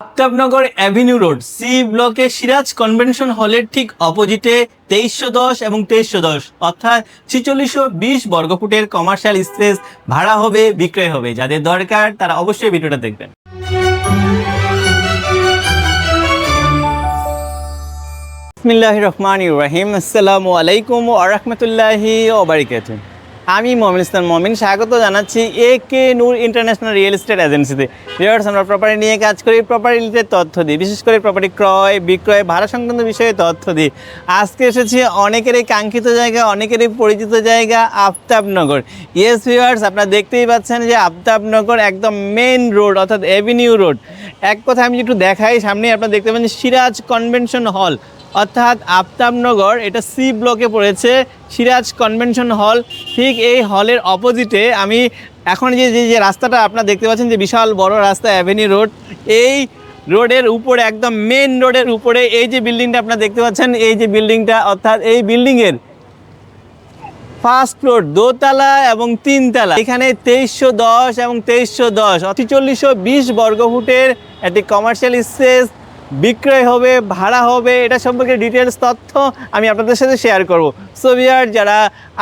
Aftabnagar avenue road, C ব্লকে Siraj convention হলের ঠিক অপোজিটে তেইশশো দশ এবং তেইশশো দশ, অর্থাৎ ছিচল্লিশশো বিশ বর্গফুটের কমার্শিয়াল স্পেস ভাড়া হবে, বিক্রয় হবে। যাদের দরকার, তারা অবশ্যই ভিডিওটা দেখবেন। বিসমিল্লাহ রহমান ইব্রাহিম আসসালামু আলাইকুম ও রহমতুল্লাহি ওবারিকাত আমি মমিন ইসলাম মমিন, স্বাগত জানাচ্ছি A K Noor international real estate এজেন্সিতে। ভিউয়ার্স, আমরা প্রপার্টি নিয়ে কাজ করি প্রপার্টি রিলেটেড তথ্য দিই, বিশেষ করে প্রপার্টি ক্রয়, বিক্রয়, ভাড়া সংক্রান্ত বিষয়ে তথ্য দিই। আজকে এসেছি অনেকেরই কাঙ্ক্ষিত জায়গা, অনেকেরই পরিচিত জায়গা, আফতাবনগর। ইয়েস ভিউয়ার্স আপনারা দেখতেই পাচ্ছেন যে আফতাবনগর একদম মেন রোড অর্থাৎ এভিনিউ রোড এক কথা আমি একটু দেখাই সামনে আপনারা দেখতে পাচ্ছেন সিরাজ কনভেনশন হল অর্থাৎ আফতাবনগর, এটা সি ব্লকে পড়েছে, সিরাজ কনভেনশন হল ঠিক এই হলের অপোজিটে আমি এখন যে যে রাস্তাটা আপনারা দেখতে পাচ্ছেন যে বিশাল বড় রাস্তা অ্যাভিনিউ রোড এই রোডের উপরে, একদম মেন রোডের উপরে এই যে বিল্ডিংটা আপনারা দেখতে পাচ্ছেন, এই যে বিল্ডিংটা অর্থাৎ এই বিল্ডিংয়ের ফার্স্ট ফ্লোর দোতলা এবং তিনতলা, এখানে তেইশশো দশ এবং তেইশশো দশ অতিচল্লিশশো বিশ বর্গফুটের একটি কমার্শিয়াল স্পেস বিক্রয় হবে, ভাড়া হবে, এটা সম্পর্কে ডিটেলস তথ্য আমি আপনাদের সাথে শেয়ার করব। সো বিয়ার যারা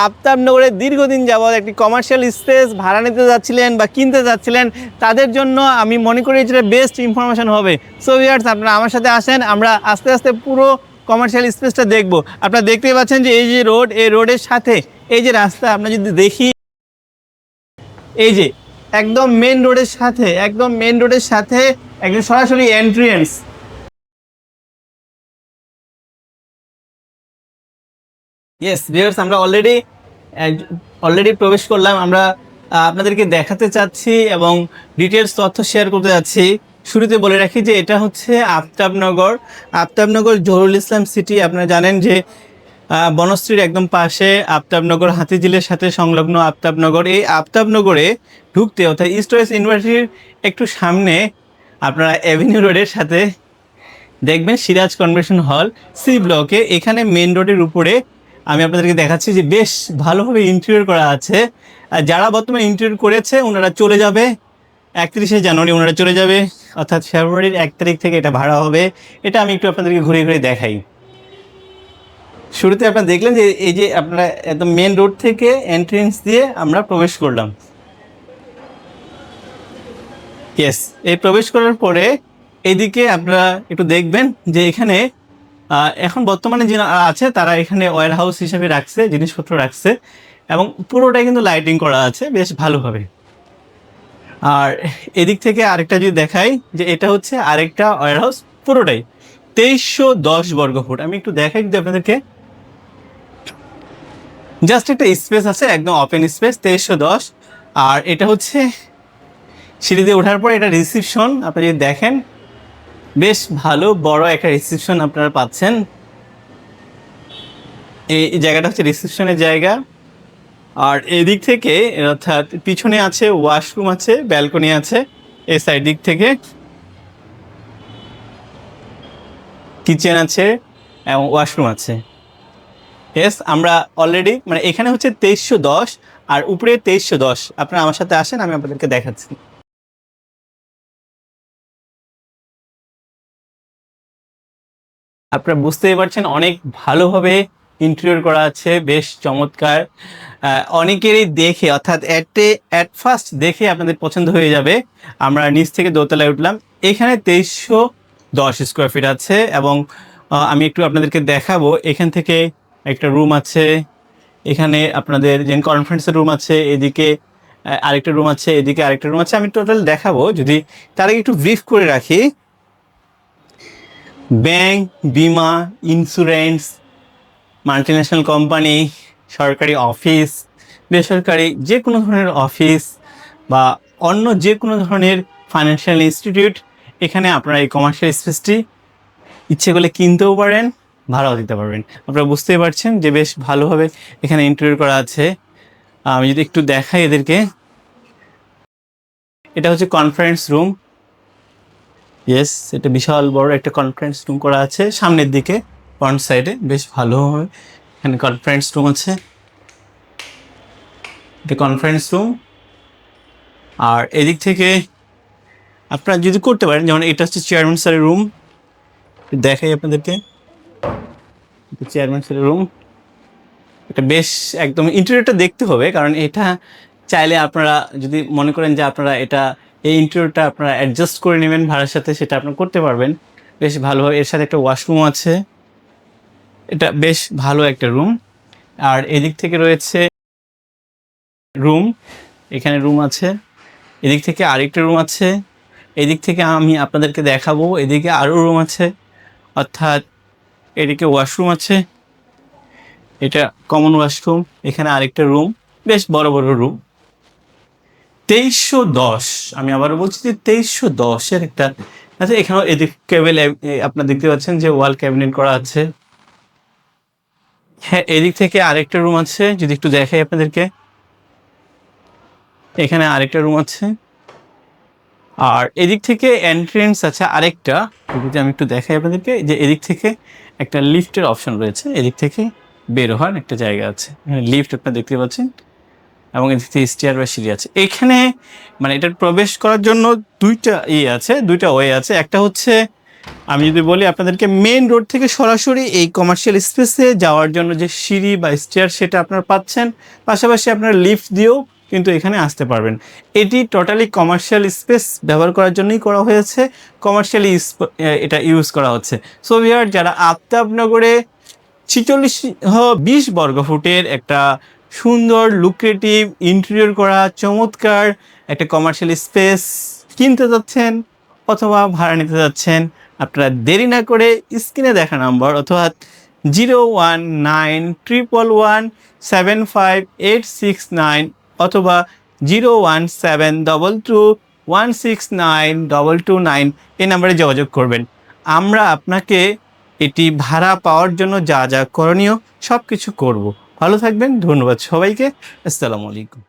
আফতাবনগরে দীর্ঘদিন যাবৎ একটি কমার্শিয়াল স্পেস ভাড়া নিতে যাচ্ছিলেন বা কিনতে যাচ্ছিলেন, তাদের জন্য আমি মনে করি যেটা বেস্ট ইনফরমেশন হবে। সো আপনারা আমার সাথে আসেন, আমরা আস্তে আস্তে পুরো কমার্শিয়াল স্পেসটা দেখব। আপনারা দেখতেই পাচ্ছেন যে এই যে রোড এই রোডের সাথে এই যে রাস্তা, আমরা যদি দেখি, এই যে একদম মেন রোডের সাথে, একদম মেন রোডের সাথে একদম সরাসরি এন্ট্রিয়েন্স ইয়েস ভিউয়ার্স আমরা অলরেডি অলরেডি প্রবেশ করলাম। আমরা আপনাদেরকে দেখাতে চাচ্ছি এবং ডিটেলস তথ্য শেয়ার করতে যাচ্ছি। শুরুতে বলে রাখি যে এটা হচ্ছে আফতাবনগর। আফতাবনগর জহুরুল ইসলাম সিটি আপনারা জানেন যে বনশ্রীর একদম পাশে আফতাবনগর হাতিঝিলের সাথে সংলগ্ন আফতাবনগর। এই আফতাবনগরে ঢুকতে, অর্থাৎ ইস্ট ওয়েস্ট ইউনিভার্সিটির একটু সামনে আপনারা অ্যাভিনিউ রোডের সাথে দেখবেন সিরাজ কনভেনশন হল সি ব্লকে এখানে মেন রোডের উপরে আমি আপনাদেরকে দেখাচ্ছি যে বেশ ভালোভাবে ইন্টেরিয়র করা আছে। যারা বর্তমানে ইন্টেরিয়র করেছে, ওনারা চলে যাবে একত্রিশে জানুয়ারি, ওনারা চলে যাবে, অর্থাৎ ফেব্রুয়ারির এক তারিখ থেকে এটা ভাড়া হবে। এটা আমি একটু আপনাদেরকে ঘুরে ঘুরে দেখাই। শুরুতে আপনারা দেখলেন যে এই যে আপনারা একদম মেন রোড থেকে এন্ট্রেন্স দিয়ে আমরা প্রবেশ করলাম। ইয়েস এই প্রবেশ করার পরে এদিকে আপনারা একটু দেখবেন যে এখানে এখন বর্তমানে যে আছে, তারা এখানে ওয়ার হাউস হিসেবে রাখছে, জিনিসপত্র রাখছে, এবং পুরোটাই কিন্তু লাইটিং করা আছে, বেশ ভালোভাবে আর এদিক থেকে আরেকটা যদি দেখাই, যে এটা হচ্ছে আরেকটা ওয়ার হাউস পুরোটাই, তেইশশো দশ বর্গ ফুট। আমি একটু দেখাই যদি আপনাদেরকে। জাস্ট একটা স্পেস আছে, একদম ওপেন স্পেস তেইশশো দশ। আর এটা হচ্ছে সিঁড়ি দিয়ে ওঠার পর, এটা রিসিপশন আপনি যদি দেখেন বেশ ভালো, বড় একটা রিসিপশন আপনারা পাচ্ছেন। এই জায়গাটা হচ্ছে রিসিপশনের জায়গা। আর এদিক থেকে, অর্থাৎ পিছনে আছে ওয়াশরুম আছে ব্যালকনি আছে, এই সাইড দিক থেকে। কিচেন আছে এবং ওয়াশরুম আছে। ইয়েস আমরা অলরেডি মানে এখানে হচ্ছে তেইশশো দশ, আর উপরে তেইশশো দশ। আপনারা আমার সাথে আসেন, আমি আপনাদেরকে দেখাচ্ছি। আপনারা বুঝতেই পারছেন, অনেক ভালোভাবে ইন্টেরিয়র করা আছে, বেশ চমৎকার। অনেকেরই দেখে, অর্থাৎ অ্যাটে অ্যাট ফার্স্ট দেখে আপনাদের পছন্দ হয়ে যাবে। আমরা নিচ থেকে দোতলায় উঠলাম। এখানে তেইশশো দশ স্কোয়ার ফিট আছে এবং আমি একটু আপনাদেরকে দেখাবো। এখান থেকে একটা রুম আছে, এখানে আপনাদের যে কনফারেন্সের রুম আছে, এদিকে আরেকটা রুম আছে, এদিকে আরেকটা রুম আছে। আমি টোটাল দেখাবো, যদি তার একটু ব্রিফ করে রাখি। ব্যাংক, বিমা ইন্স্যুরেন্স মাল্টিন্যাশনাল কোম্পানি সরকারি অফিস বেসরকারি যে কোনো ধরনের অফিস বা অন্য যে কোনো ধরনের ফাইন্যান্সিয়াল ইনস্টিটিউট এখানে আপনারা এই কমার্শিয়াল স্পেসটি ইচ্ছে করলে কিনতেও পারেন, ভাড়াও দিতে পারবেন। আপনারা বুঝতেই পারছেন যে বেশ ভালোভাবে এখানে ইন্টারভিউ করা আছে। আমি যদি একটু দেখাই এদেরকে। এটা হচ্ছে কনফারেন্স রুম ইয়েস এটা বিশাল বড় একটা কনফারেন্স রুম করা আছে। সামনের দিকে ফ্রন্ট সাইডে বেশ ভালো এখানে কনফারেন্স রুম আছে। এটা কনফারেন্স রুম আর এদিক থেকে আপনারা যদি করতে পারেন, যেমন এটা হচ্ছে চেয়ারম্যান স্যারের রুম দেখাই আপনাদেরকে। চেয়ারম্যান স্যারের রুম এটা বেশ একদম ইন্টেরিয়রটা দেখতে হবে, কারণ এটা চাইলে আপনারা যদি মনে করেন যে আপনারা এটা এই ইন্টেরিয়রটা আপনারা অ্যাডজাস্ট করে নেবেন ভাড়ার সাথে, সেটা আপনারা করতে পারবেন। বেশ ভালোভাবে এর সাথে একটা ওয়াশরুম আছে। এটা বেশ ভালো একটা রুম আর এদিক থেকে রয়েছে রুম এখানে রুম আছে। এদিক থেকে আরেকটা রুম আছে। এদিক থেকে আমি আপনাদেরকে দেখাবো, এদিকে আরও রুম আছে। অর্থাৎ এদিকে ওয়াশরুম আছে। এটা কমন ওয়াশরুম এখানে আরেকটা রুম বেশ বড় বড় রুম তেইশশো দশ, আমি আবারও বলছি যে তেইশশো দশের একটা আচ্ছা এখানেও এদিক কেবল আপনার দেখতে পাচ্ছেন যে ওয়াল ক্যাবিনেট করা আছে। হ্যাঁ এদিক থেকে আরেকটা রুম আছে, যদি একটু দেখাই আপনাদেরকে। এখানে আরেকটা রুম আছে। আর এদিক থেকে এন্ট্রেন্স আছে আরেকটা, যদি আমি একটু দেখাই আপনাদেরকে, যে এদিক থেকে একটা লিফটের অপশন রয়েছে, এদিক থেকে বের হওয়ার একটা জায়গা আছে। এখানে লিফট আপনারা দেখতে পাচ্ছেন। এবং এদিক বা সিঁড়ি আছে। এখানে মানে এটার প্রবেশ করার জন্য দুইটা ইয়ে আছে, দুইটা ওয়ে আছে। একটা হচ্ছে, আমি যদি বলি আপনাদেরকে মেন রোড থেকে সরাসরি এই কমার্শিয়াল স্পেসে যাওয়ার জন্য যে সিঁড়ি বা স্টেয়ার সেটা আপনারা পাচ্ছেন, পাশাপাশি আপনারা লিফট দিয়েও কিন্তু এখানে আসতে পারবেন। এটি টোটালি কমার্শিয়াল স্পেস ব্যবহার করার জন্যই করা হয়েছে কমার্শিয়ালি এটা ইউজ করা হচ্ছে। সো ভিয়ার যারা আফতাবনগরে ছিচল্লিশ বিশ বর্গ ফুটের একটা সুন্দর লুক্রেটিভ ইন্টেরিয়র করা, চমৎকার একটা কমার্শিয়াল স্পেস কিনতে যাচ্ছেন অথবা ভাড়া নিতে যাচ্ছেন, আপনারা দেরি না করে স্ক্রিনে দেখা নাম্বার অথবা zero one nine triple one seven five eight six nine অথবা zero one seven double two one six nine double two nine এই নাম্বারে যোগাযোগ করবেন। আমরা আপনাকে এটি ভাড়া পাওয়ার জন্য যা যা করণীয় সব কিছু করব। ভালো থাকবেন ধন্যবাদ সবাইকে আসসালামু আলাইকুম।